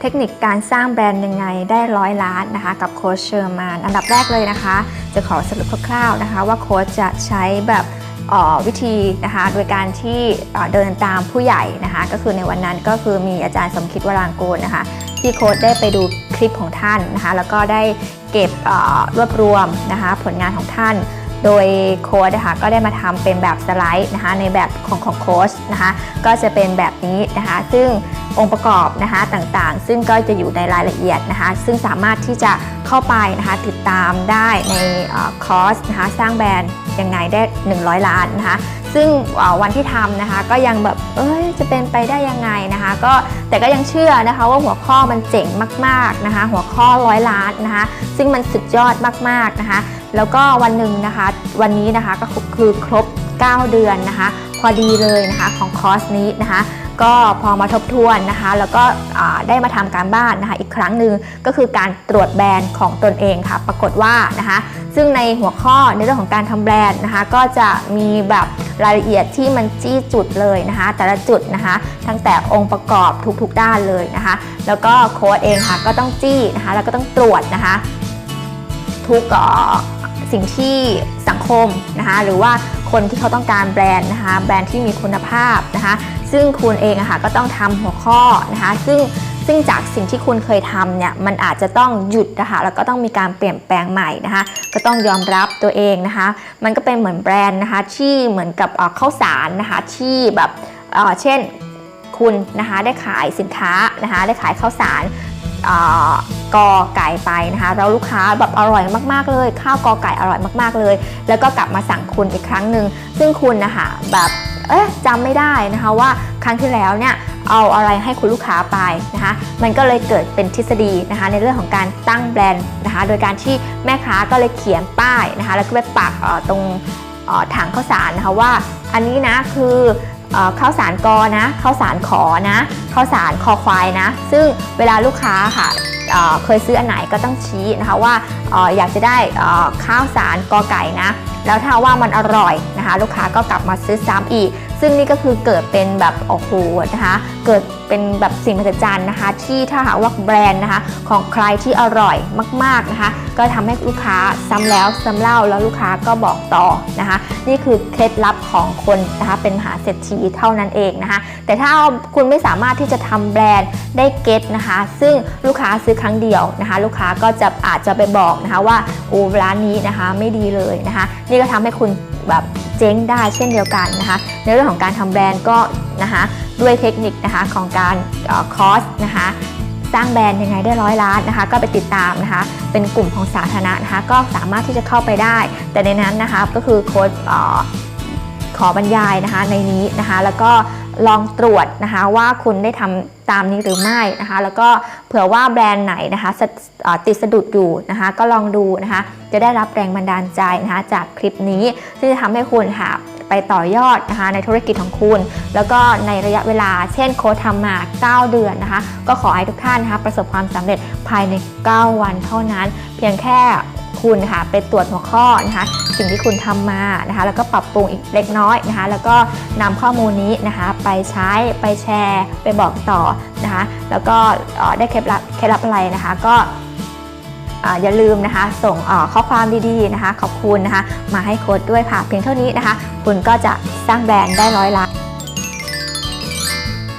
เทคนิคการสร้างแบรนด์ยังไงได้ร้อยล้านนะคะ กับโค้ชเชอร์มานอันดับแรกเลยนะคะ จะขอสรุปคร่าวๆนะคะ ว่าโค้ชจะใช้แบบวิธีนะคะโดยการที่เดินตามผู้ใหญ่นะคะ ก็คือในวันนั้นก็คือมีอาจารย์สมคิดวรางกูลนะคะ ที่โค้ชได้ไปดูคลิปของท่านนะคะ แล้วก็ได้เก็บรวบรวมนะคะ ผลงานของท่าน โดยโค้ดนะคะก็ได้มาทำเป็นแบบสไลด์นะคะในแบบของของโค้ชนะคะก็จะเป็นแบบนี้นะคะซึ่งองค์ประกอบนะคะต่างๆ ซึ่งก็จะอยู่ในรายละเอียดนะคะซึ่งสามารถที่จะเข้าไปนะคะติดตามได้ในอคอร์สนะคะสร้างแบรนด์ยังไงได้ 100 ล้านนะคะซึ่งวันที่ทำนะคะก็ยังแบบเอ้ยจะเป็นไปได้ยังไงนะคะก็แต่ก็ยังเชื่อนะคะว่าหัวข้อมันเจ๋งมากๆนะคะหัวข้อร้อยล้านนะคะซึ่งมันสุดยอดมากๆนะคะ แล้วก็วันหนึ่งนะคะ วันนี้นะคะก็คือครบ 9 เดือนนะคะ พอดีเลยนะคะของคอร์สนี้นะคะ ก็พอมาทบทวนนะคะ แล้วก็ได้มาทำการบ้านนะคะ อีกครั้งหนึ่งก็คือการตรวจแบรนด์ของตนเองค่ะ ปรากฏว่านะคะ ซึ่งในหัวข้อในเรื่องของการทำแบรนด์นะคะ ก็จะมีแบบรายละเอียดที่มันจี้จุดเลยนะคะ แต่ละจุดนะคะตั้งแต่องค์ประกอบทุกๆด้านเลยนะคะ แล้วก็โค้ดเองค่ะก็ต้องจี้นะคะ แล้วก็ต้องตรวจนะคะ ทุกเอ่อ สิ่งที่สังคมนะคะหรือว่าคนที่เขาต้องการแบรนด์นะคะแบรนด์ที่มีคุณภาพนะคะซึ่งคุณเองอะค่ะก็ต้องทำหัวข้อนะคะซึ่งซึ่งจากสิ่งที่คุณเคยทำเนี่ยมันอาจจะต้องหยุดนะคะแล้วก็ต้องมีการเปลี่ยนแปลงใหม่นะคะ ก็ต้องยอมรับตัวเองนะคะ มันก็เป็นเหมือนแบรนด์นะคะที่เหมือนกับข้าวสารนะคะที่แบบเช่นคุณนะคะได้ขายสินค้านะคะได้ขายข้าวสาร กอไก่ไปนะคะแล้วลูกค้าแบบอร่อยมากๆเลย ข้าวกอไก่อร่อยมากๆเลย แล้วก็กลับมาสั่งคุณอีกครั้งหนึ่งซึ่งคุณนะคะแบบเอ๊ะจำไม่ได้นะคะว่าครั้งที่แล้วเนี่ยเอาอะไรให้คุณลูกค้าไปนะคะ มันก็เลยเกิดเป็นทฤษฎีนะคะ ในเรื่องของการตั้งแบรนด์นะคะ โดยการที่แม่ค้าก็เลยเขียนป้ายนะคะ แล้วก็ไปปักตรงถังข้าวสารนะคะว่า อันนี้นะคือ ข้าวสารกอนะข้าวสารขอนะข้าวสารคอควายนะ ซึ่งเวลาลูกค้าค่ะเเคยซื้ออันไหนก็ต้องชี้นะคะว่าอออยากจะได้ข้าวสารกอไก่นะ แล้วถ้าว่ามันอร่อยนะคะ ลูกค้าก็กลับมาซื้อซ้ำอีก ซึ่งนี่ก็คือเกิดเป็นแบบโอ้โหนะคะ เกิดเป็นแบบสิ่งมหัศจรรย์นะคะ ที่ถ้าหากว่าแบรนด์นะคะ ของใครที่อร่อยมากๆนะคะ ก็ทำให้ลูกค้าซ้ำแล้วซ้ำเล่าแล้วลูกค้าก็บอกต่อนะคะ นี่คือเคล็ดลับของคนนะคะเป็นมหาเศรษฐีเท่านั้นเองนะคะ แต่ถ้าคุณไม่สามารถที่จะทำแบรนด์ได้เก็ตนะคะ ซึ่งลูกค้าซื้อครั้งเดียวนะคะ ลูกค้าก็จะอาจจะไปบอกนะคะว่าโอ้ร้านนี้นะคะไม่ดีเลยนะคะ นี่ก็ทำให้คุณแบบเจ๊งได้เช่นเดียวกันนะคะ ในเรื่องของการทำแบรนด์ก็นะคะ ด้วยเทคนิคนะคะของการคอสนะคะสร้างแบรนด์ยังไงได้ร้อยล้านนะคะ ก็ไปติดตามนะคะ เป็นกลุ่มของสาธารณะนะคะ ก็สามารถที่จะเข้าไปได้ แต่ในนั้นนะคะก็คือโค้ดออขอบรรยายนะคะในนี้นะคะ แล้วก็ลองตรวจนะคะว่าคุณได้ทำตามนี้หรือไม่นะคะ แล้วก็เผื่อว่าแบรนด์ไหนนะคะติดสะดุดอยู่นะคะ ก็ลองดูนะคะ จะได้รับแรงบันดาลใจนะคะจากคลิปนี้ที่จะทำให้คุณค่ะ ไปต่อยอดนะคะในธุรกิจของคุณ แล้วก็ในระยะเวลาเช่นโค้ดทำมา 9 เดือนนะคะ ก็ขอให้ทุกท่านนะคะประสบความสำเร็จภายใน 9 วันเท่านั้น เพียงแค่คุณค่ะไปตรวจหัวข้อนะคะ สิ่งที่คุณทำมานะคะ แล้วก็ปรับปรุงอีกเล็กน้อยนะคะ แล้วก็นำข้อมูลนี้นะคะ ไปใช้ไปแชร์ ไปบอกต่อนะคะ แล้วก็ได้เคล็ดลับเคล็ดลับอะไรนะคะ ก็ อย่าลืมนะคะ ส่งข้อความดีๆนะคะ ขอบคุณนะคะ มาให้โค้ดด้วยค่ะ เพียงเท่านี้นะคะ คุณก็จะสร้างแบรนด์ได้ร้อยล้าน